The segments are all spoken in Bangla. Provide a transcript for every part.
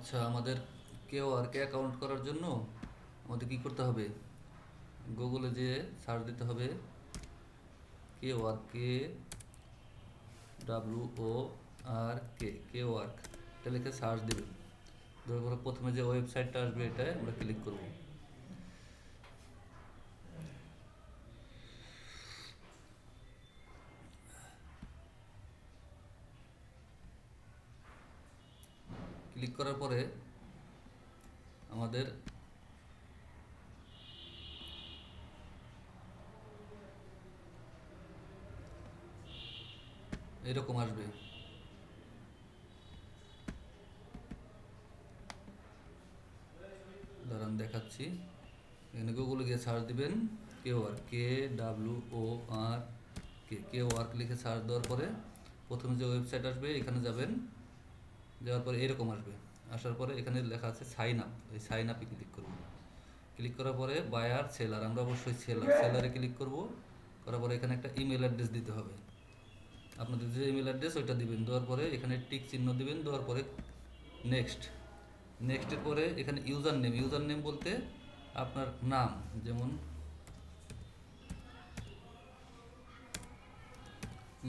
আচ্ছা আমাদের কেউ আর কে অ্যাকাউন্ট করার জন্য আমাদের কি করতে হবে? গুগলে যে সার্চ দিতে হবে Kwork K W O R K Kwork এটা লিখে সার্চ দেবে ধরে প্রথমে যে ওয়েবসাইটটা আসবে এটায় আমরা ক্লিক করব। ক্লিক করার পরে আমাদের এরকম আসবে। দাঁড়ান দেখাচ্ছি। এখানে গুগলে গিয়ে সার্চ দিবেন কে আর K W O R K Kwork লিখে সার্চ দেওয়ার পরে প্রথমে যে ওয়েবসাইট আসবে, এখানে যাবেন। যাওয়ার পরে এরকম আসবে। আসার পরে এখানে লেখা আছে সাইন আপ এই সাইন আপে ক্লিক করব। ক্লিক করার পরে বায়ার সেলার আমরা অবশ্যই সেলার সেলারে ক্লিক করব। করার পরে এখানে একটা ইমেল অ্যাড্রেস দিতে হবে। আপনাদের যে ইমেল অ্যাড্রেস ওইটা দিবেন। দেওয়ার পরে এখানে টিক চিহ্ন দিবেন। দেওয়ার পরে নেক্সট নেক্সটের পরে এখানে ইউজার নেম ইউজার নেম বলতে আপনার নাম, যেমন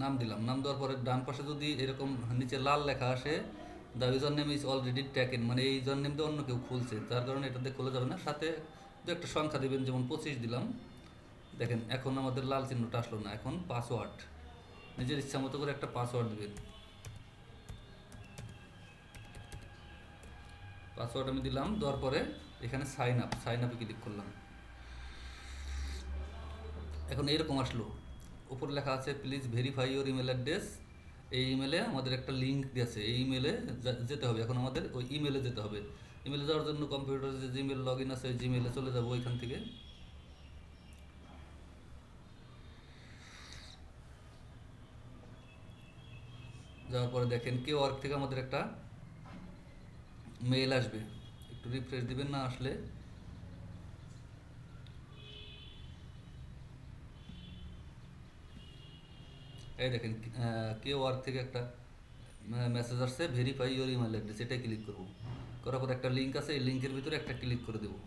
নাম দিলাম। নাম দেওয়ার পরে ডান পাশে যদি এরকম নিচে লাল লেখা আসে the user name is already taken মানে এই ইউজার নেমটা অন্য কেউ খুলছে। তার কারণে এটা এটাতে খোলা যাবে না। সাথে দু একটা সংখ্যা দিবেন, যেমন পঁচিশ দিলাম। দেখেন, এখন আমাদের লাল চিহ্নটা আসলো না। এখন পাসওয়ার্ড নিজের ইচ্ছা মতো করে একটা পাসওয়ার্ড দিবেন। পাসওয়ার্ড আমি দিলাম, দেওয়ার পরে এখানে সাইন আপ সাইন আপে ক্লিক করলাম। এখন এরকম আসলো। উপরে লেখা আছে please verify your email address এই ইমেলে আমাদের একটা লিঙ্ক দিয়েছে এই ইমেলে যেতে হবে। এখন আমাদের ওই ইমেলে যেতে হবে। ইমেলে যাওয়ার জন্য কম্পিউটারে যে জিমেল লগ ইন আছে, ওই জিমেলে চলে যাব ওইখান থেকে। যাওয়ার পরে দেখেন কেউ ওয়ার্ক থেকে আমাদের একটা মেইল আসবে। একটু রিফ্রেশ দিবেন না আসলে। এই দেখেন কে ওয়ার্ক থেকে একটা মেসেজ আসছে ভেরিফাই ইউর ইমেল অ্যাড্রেস এটাই ক্লিক করব। করার পর একটা লিঙ্ক আছে, এই লিঙ্কের ভিতরে একটা ক্লিক করে দেবো।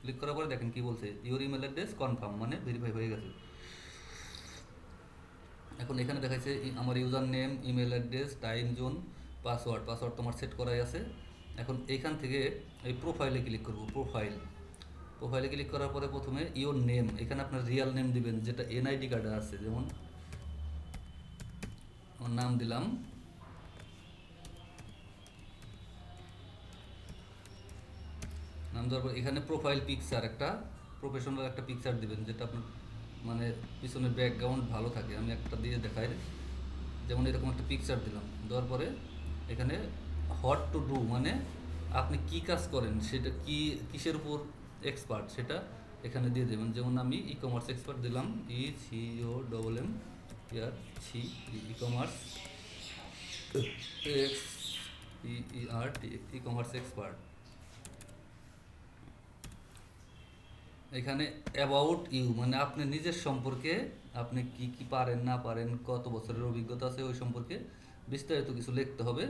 ক্লিক করার পরে দেখেন কি বলছে ইউর ইমেল অ্যাড্রেস কনফার্ম মানে ভেরিফাই হয়ে গেছে। এখন এখানে দেখাচ্ছে আমার user name email address time zone password password তোমার সেট করাই আছে। এখন এইখান থেকে এই প্রোফাইলে ক্লিক করব প্রোফাইল প্রোফাইলে ক্লিক করার পরে প্রথমে ইওর নেম এখানে আপনার রিয়াল নেম দিবেন, যেটা এনআইডি কার্ডে আছে, যেমন আমার নাম দিলাম। নাম দেওয়ার পর এখানে প্রোফাইল পিকচার একটা প্রফেশনাল একটা পিকচার দিবেন, যেটা আপনার মানে পিছনে ব্যাকগ্রাউন্ড ভালো থাকে, আমি একটা দিয়ে দেখাই। যেমন এরকম একটা পিকচার দিলাম, দেওয়ার পরে এখানে হট টু ডু মানে আপনি কি কাজ করেন, সেটা কি, কিসের উপর এক্সপার্ট সেটা এখানে দিয়ে দেবেন। যেমন আমি ই কমার্স এক্সপার্ট দিলাম E C O double M E R C E commerce X E E R T E commerce expert এখানে অ্যাবাউট ইউ মানে আপনি নিজের সম্পর্কে আপনি কি কি পারেন, না পারেন, কত বছরের অভিজ্ঞতা আছে ওই সম্পর্কে বিস্তারিত কিছু লিখতে হবে।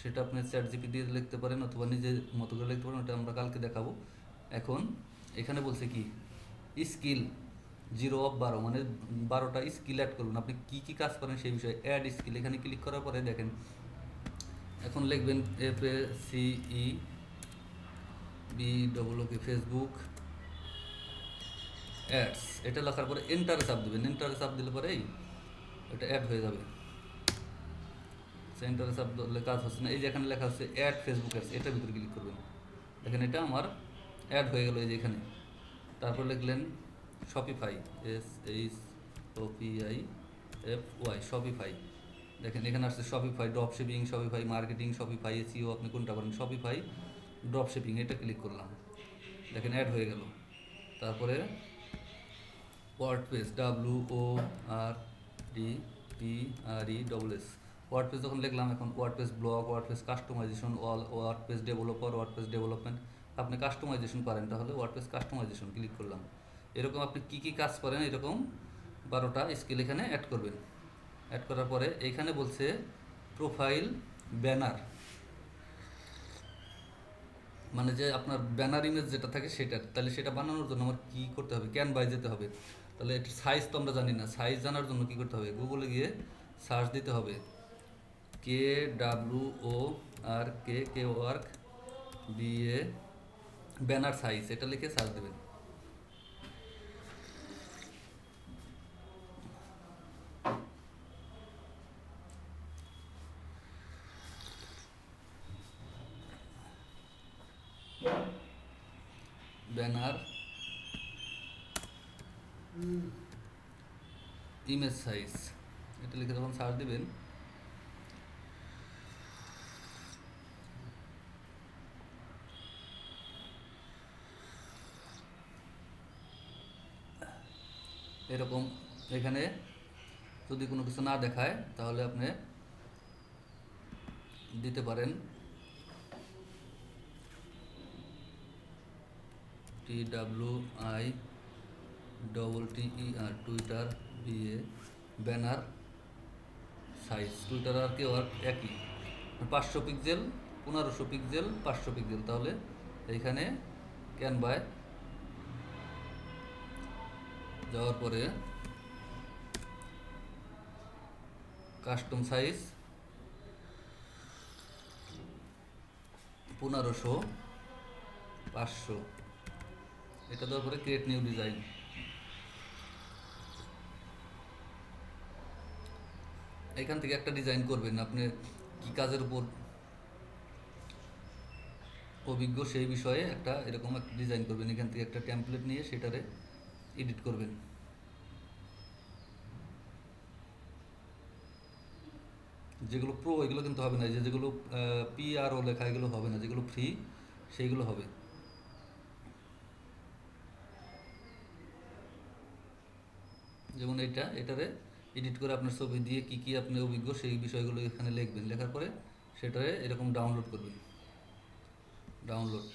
সেটা আপনি চ্যাট জিপি দিয়ে লিখতে পারেন অথবা নিজের মতো করে লিখতে পারেন, ওটা আমরা কালকে দেখাবো। এখন এখানে বলছে কি? স্কিল জিরো অফ বারো মানে বারোটা স্কিল অ্যাড করবেন আপনি কী কী কাজ করেন সেই বিষয়ে অ্যাড স্কিল এখানে ক্লিক করার পরে দেখেন। এখন লিখবেন F A C E B double O K Facebook ads এটা লেখার পরে এন্টারে চাপ দেবেন। এন্টারে চাপ দিলে পরেই এটা অ্যাড হয়ে যাবে। সেন্টারে চাপ দিলে কাজ হচ্ছে না। এই যে এখানে লেখা হচ্ছে অ্যাড ফেসবুক অ্যাডস এটার ভিতরে ক্লিক করবেন। দেখেন এটা আমার অ্যাড হয়ে গেল এই যে এখানে। তারপর লিখলেন Shopify S H O P I F Y Shopify দেখেন, এখানে আসছে Shopify drop shipping Shopify marketing Shopify SEO আপনি কোনটা করেন? শপিফাই ড্রপ শিপিং এটা ক্লিক করলাম। দেখেন অ্যাড হয়ে গেল। তারপরে WordPress W O R D P R E double S WordPress যখন লিখলাম, এখন WordPress blog WordPress customisation all WordPress developer WordPress development আপনি কাস্টমাইজেশন করেন, তাহলে ওয়ার্ডপ্রেস কাস্টমাইজেশন ক্লিক করলাম। এরকম আপনি কী কী কাজ করেন, এরকম বারোটা স্কিল এখানে অ্যাড করবেন। অ্যাড করার পরে এখানে বলছে প্রোফাইল ব্যানার মানে যে আপনার ব্যানার ইমেজ যেটা থাকে সেটা, তাহলে সেটা বানানোর জন্য আমার কী করতে হবে? ক্যান বাই যেতে হবে। তাহলে এটার সাইজ তো আমরা জানি না। সাইজ জানার জন্য কী করতে হবে? গুগলে গিয়ে সার্চ দিতে হবে। K W O R K কে ওয়ার্ক বিএ ব্যানার সাইজ এটা লিখে সার্চ দেবেন। ব্যানার ইমেজ সাইজ এটা লিখে যখন সার্চ দিবেন এরকম এখানে যদি কোনো কিছু না দেখায়, তাহলে আপনি দিতে পারেন T W I double T E R Twitter BA banner size Twitter আর কেউ আর একই। পাঁচশো পিক্সেল পনেরোশো পিক্সেল পাঁচশো পিক্সেল তাহলে এইখানে ক্যানভায় যাওয়ার পরে কাস্টম সাইজ পনেরোশো, পাঁচশো। এটা দেওয়ার পরে ক্রিয়েট নিউ ডিজাইন এখান থেকে একটা ডিজাইন করবেন আপনি, কি কাজের উপর অভিজ্ঞ সেই বিষয়ে একটা এরকম একটা ডিজাইন করবেন। এখান থেকে একটা টেমপ্লেট নিয়ে সেটারে এডিট করবেন। যেগুলো প্রো এগুলো কিন্তু হবে না। যে যেগুলো ও লেখা, এগুলো হবে না। যেগুলো ফ্রি সেইগুলো হবে। যেমন এটা এটারে এডিট করে আপনার ছবি দিয়ে কি কি আপনি অভিজ্ঞ, সেই বিষয়গুলো এখানে লিখবেন। লেখার পরে সেটারে এরকম ডাউনলোড করবেন। ডাউনলোড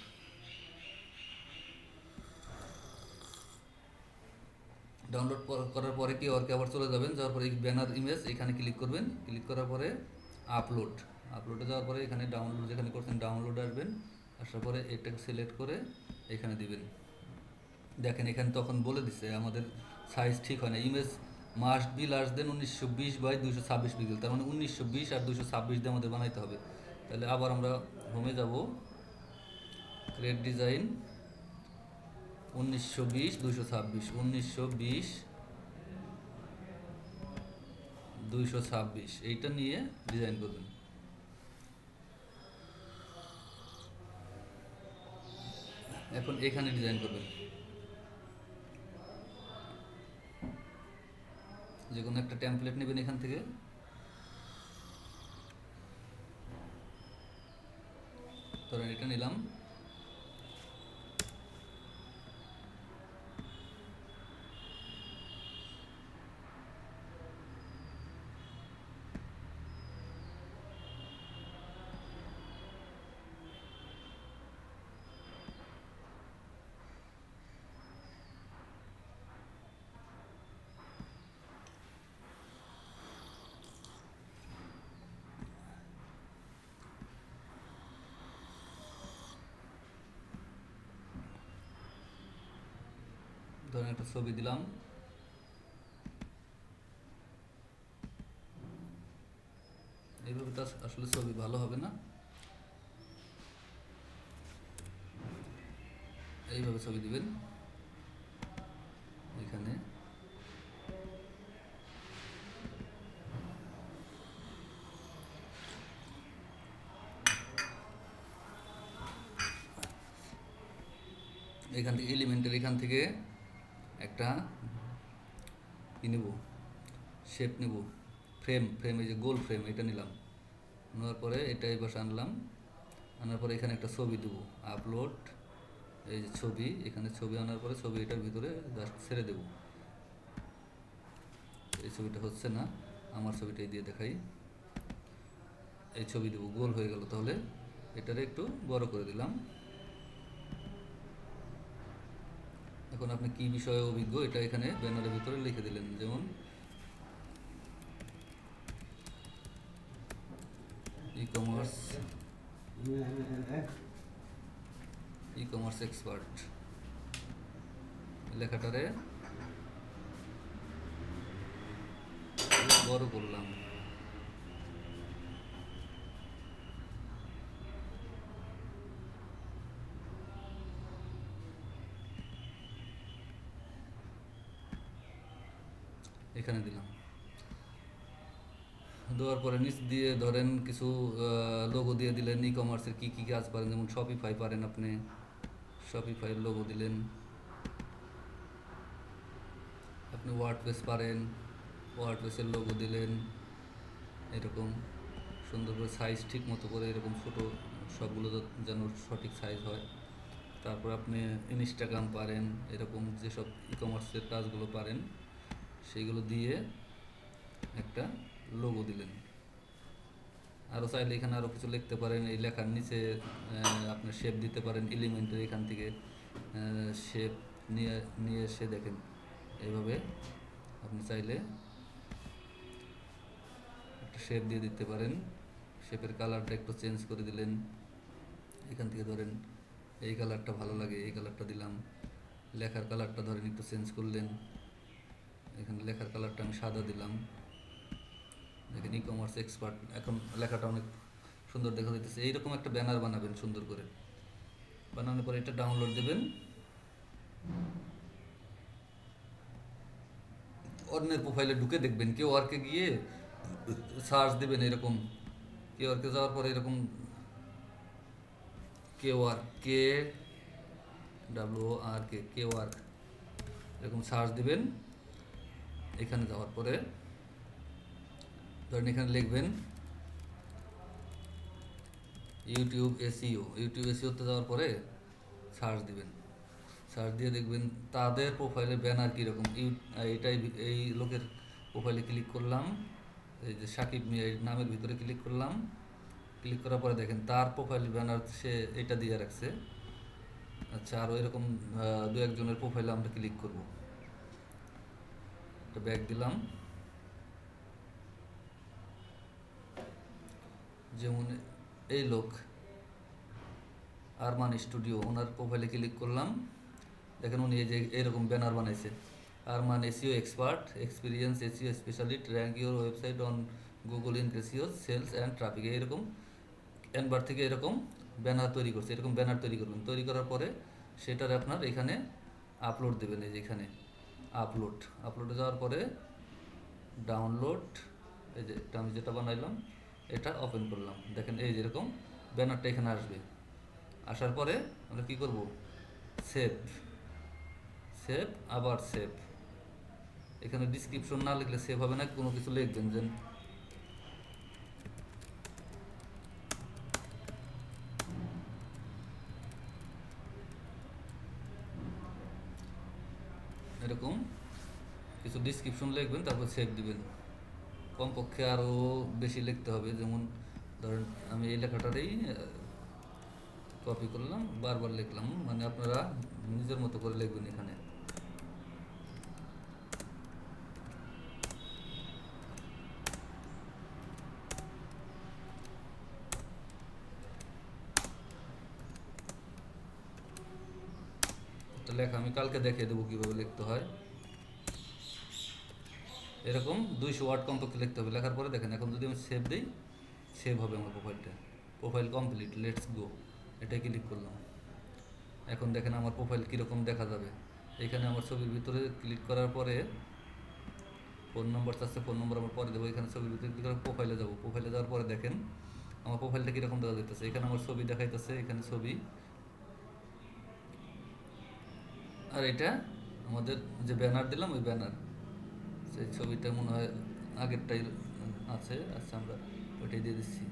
ডাউনলোড করার পরে কি ওরকে আবার চলে যাবেন? যাওয়ার পরে ব্যানার ইমেজ এখানে ক্লিক করবেন। ক্লিক করার পরে আপলোড আপলোডে যাওয়ার পরে এখানে ডাউনলোড যেখানে করছেন ডাউনলোড আসবেন। আসার পরে এটাকে সিলেক্ট করে এখানে দিবেন। দেখেন, এখানে তখন বলে দিছে, আমাদের সাইজ ঠিক হয় না। Image must be large then উনিশশো বিশ বাই দুশো ছাব্বিশ পিক্সেল তার মানে উনিশশো বিশ আর দুশো ছাব্বিশ দিয়ে আমাদের বানাইতে হবে। তাহলে আবার আমরা হোমে যাব। ক্রিয়েট ডিজাইন উনিশশো বিশ দুশো ছাব্বিশ। উনিশশো বিশ, দুইশো ছাব্বিশ। এইটা নিয়ে ডিজাইন করবেন। এখন এখানে ডিজাইন করবেন। যে কোনো একটা টেমপ্লেট নেবেন এখান থেকে। ধরেন এটা নিলাম ধরেন একটা ছবি দিলাম। এইভাবে তো আসলে ছবি ভালো হবে না। এইভাবে ছবি দিবেন। এখানে। এখান থেকে এলিমেন্টের এখান থেকে একটা কি নেব শেপ নেব ফ্রেম ফ্রেম এই যে গোল ফ্রেম এটা নিলাম। নেওয়ার পরে এটা এবার আনলাম। আনার পরে এখানে একটা ছবি দেবো আপলোড এই যে ছবি, এখানে ছবি আনার পরে ছবি এটার ভিতরে জাস্ট ছেড়ে দেবো। এই ছবিটা হচ্ছে না, আমার ছবিটাই দিয়ে দেখাই। এই ছবি দেবো, গোল হয়ে গেল তাহলে। এটারে একটু বড় করে দিলাম। এখন আপনি কি বিষয়ে অভিজ্ঞ, এটা এখানে ব্যানারের ভিতরে লিখে দিলেন। যেমন e commerce e commerce expert লেখাটারে বড় করলাম। এখানে দিলাম। দেওয়ার পরে নিচ দিয়ে ধরেন কিছু লোগো দিয়ে দিলেন ই কমার্সের কী কী কাজ পারেন, যেমন শপিফাই পারেন আপনি। শপিফাইয়ের লোগো দিলেন। আপনি ওয়ার্ডপ্রেস পারেন ওয়ার্ডপ্রেসের লোগো দিলেন। এরকম সুন্দর করে সাইজ ঠিক মতো করে এরকম ছোটো সবগুলো যেন সঠিক সাইজ হয়। তারপর আপনি ইনস্টাগ্রাম পারেন, এরকম যেসব ই কমার্সের কাজগুলো পারেন। সেইগুলো দিয়ে একটা লোগো দিলেন। আরও চাইলে এখানে আরও কিছু লিখতে পারেন, এই লেখার নিচে আপনার শেপ দিতে পারেন এলিমেন্টের এখান থেকে শেপ নিয়ে নিয়ে এসে দেখেন। এইভাবে আপনি চাইলে একটা শেপ দিয়ে দিতে পারেন। শেপের কালারটা একটু চেঞ্জ করে দিলেন। এখান থেকে ধরেন, এই কালারটা ভালো লাগে, এই কালারটা দিলাম। লেখার কালারটা ধরেন একটু চেঞ্জ করলেন। এখানে লেখার কালারটা আমি সাদা দিলাম। দেখেন ই কমার্স এক্সপার্ট এখন লেখাটা অনেক সুন্দর দেখা যাইতেছে। এইরকম একটা ব্যানার বানাবেন সুন্দর করে। বানানোর পরে এটা ডাউনলোড দেবেন। অন্যের প্রোফাইলে ঢুকে দেখবেন, কেউ আরকে গিয়ে সার্চ দেবেন এরকম। কেউ আরকে যাওয়ার পরে এরকম কেউ আর কে ডাব্লিউ আর কে কেউ আর এরকম সার্চ দিবেন। এখানে যাওয়ার পরে ধরেন এখানে লিখবেন ইউটিউব এসিও ইউটিউব এসিওতে যাওয়ার পরে সার্চ দিবেন। সার্চ দিয়ে দেখবেন তাদের প্রোফাইলে ব্যানার কীরকম। ইউ এটাই এই লোকের প্রোফাইলে ক্লিক করলাম, এই যে সাকিব মিয়া নামের ভিতরে ক্লিক করলাম। ক্লিক করার পরে দেখেন তার প্রোফাইল ব্যানার সে এটা দিয়ে রাখছে। আচ্ছা আরও এরকম দু একজনের প্রোফাইলে আমরা ক্লিক করব। একটা ব্যাগ দিলাম। যেমন এই লোক, আরমান স্টুডিও, ওনার প্রোফাইলে ক্লিক করলাম। দেখেন উনি এই যে এরকম ব্যানার বানাইছে। Arman SEO expert experience SEO specialist rank your website on Google in SEO sales and traffic এরকম এনবার থেকে এরকম ব্যানার তৈরি করছে, এরকম ব্যানার তৈরি করবেন তৈরি করার পরে সেটার আপনার এখানে আপলোড দেবেন এই যে এখানে। আপলোড আপলোডে যাওয়ার পরে ডাউনলোড এই যে এটা আমি যেটা বানাইলাম, এটা ওপেন করলাম। দেখেন এই যেরকম ব্যানারটা এখানে আসবে। আসার পরে আমরা কি করব? সেভ সেভ আবার সেভ এখানে ডিসক্রিপশন না লিখলে সেভ হবে না, কোনো কিছু লিখবেন যে এরকম কিছু ডিসক্রিপশন লিখবেন, তারপর সেভ দিবেন। কমপক্ষে আরও বেশি লিখতে হবে, যেমন ধরেন আমি এই লেখাটারই কপি করলাম, বারবার লিখলাম মানে আপনারা নিজের মতো করে লিখবেন এখানে। লেখা আমি কালকে দেখিয়ে দেবো কীভাবে লিখতে হয়। এরকম দুইশো ওয়ার্ড কমপক্ষে লিখতে হবে? লেখার পরে দেখেন, এখন যদি আমি সেভ দিই সেভ হবে আমার প্রোফাইলটা প্রোফাইল কমপ্লিট লেটস গো এটাই ক্লিক করলাম। এখন দেখেন আমার প্রোফাইল কীরকম দেখা যাবে। এখানে আমার ছবির ভিতরে ক্লিক করার পরে ফোন নম্বর চাচ্ছে ফোন নম্বর আমার পরে দেবো। এখানে ছবির ভিতরে ক্লিক করে প্রোফাইলে যাব। প্রোফাইলে যাওয়ার পরে দেখেন, আমার প্রোফাইলটা কীরকম দেখা যাইতেছে? এখানে আমার ছবি দেখাইতেছে, এখানে ছবি। আর এটা আমাদের যে ব্যানার দিলাম, ওই ব্যানার সেই ছবিটা মনে হয় আগেরটাই আছে আচ্ছা আমরা ওইটাই দিয়ে দিচ্ছি।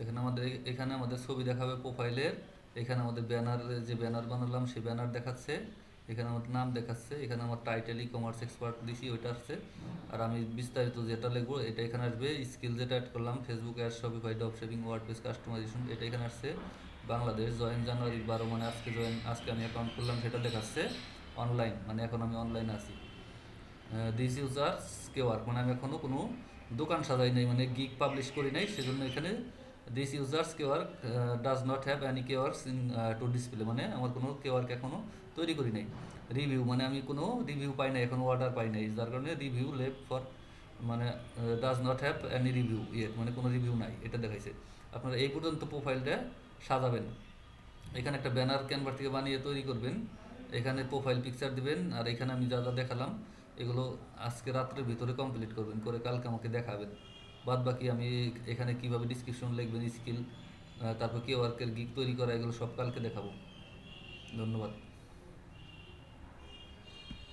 এখানে আমাদের এখানে আমাদের ছবি দেখাবে প্রোফাইলের। এখানে আমাদের ব্যানার, যে ব্যানার বানালাম, সেই ব্যানার দেখাচ্ছে। এখানে আমার নাম দেখাচ্ছে। এখানে আমার টাইটেল ই কমার্স এক্সপার্ট দিছি, ওইটা আসছে। আর আমি বিস্তারিত যেটা লিখব, এটা এখানে আসবে। স্কিল যেটা অ্যাড করলাম Facebook ad Shopify drop shipping WordPress customisation এটা এখানে আসছে। বাংলাদেশ জয়েন জানুয়ারি বারো মানে আজকে জয়েন আজকে আমি অ্যাকাউন্ট করলাম সেটা দেখাচ্ছে। অনলাইন মানে এখন আমি অনলাইনে আছি। দিস ইউজার কেওয়ার্ক মানে আমি এখনও কোনো দোকান সাজাই নাই মানে গিক পাবলিশ করি নাই, সেজন্য এখানে this user's Kwork does not have any Kworks in to display মানে আমার কোনো কেওয়ার্ক এখনও তৈরি করি নাই। রিভিউ মানে আমি কোনো রিভিউ পাই নাই, এখনও অর্ডার পাই নাই। যার কারণে রিভিউ লেভ ফর মানে does not have any review ইয়ে মানে কোনো রিভিউ নাই, এটা দেখাইছে। আপনারা এই পর্যন্ত প্রোফাইলটা সাজাবেন। এখানে একটা ব্যানার ক্যানভার থেকে বানিয়ে তৈরি করবেন। এখানে প্রোফাইল পিকচার দিবেন, আর এখানে আমি যা যা দেখালাম, এগুলো আজকে রাত্রের ভিতরে কমপ্লিট করবেন, করে কালকে আমাকে দেখাবেন। বাদ বাকি আমি এখানে কীভাবে ডিসক্রিপশন লিখবেন স্কিল তারপর কে ওয়ার্কের গিক তৈরি করা, এগুলো সব কালকে দেখাবো। ধন্যবাদ।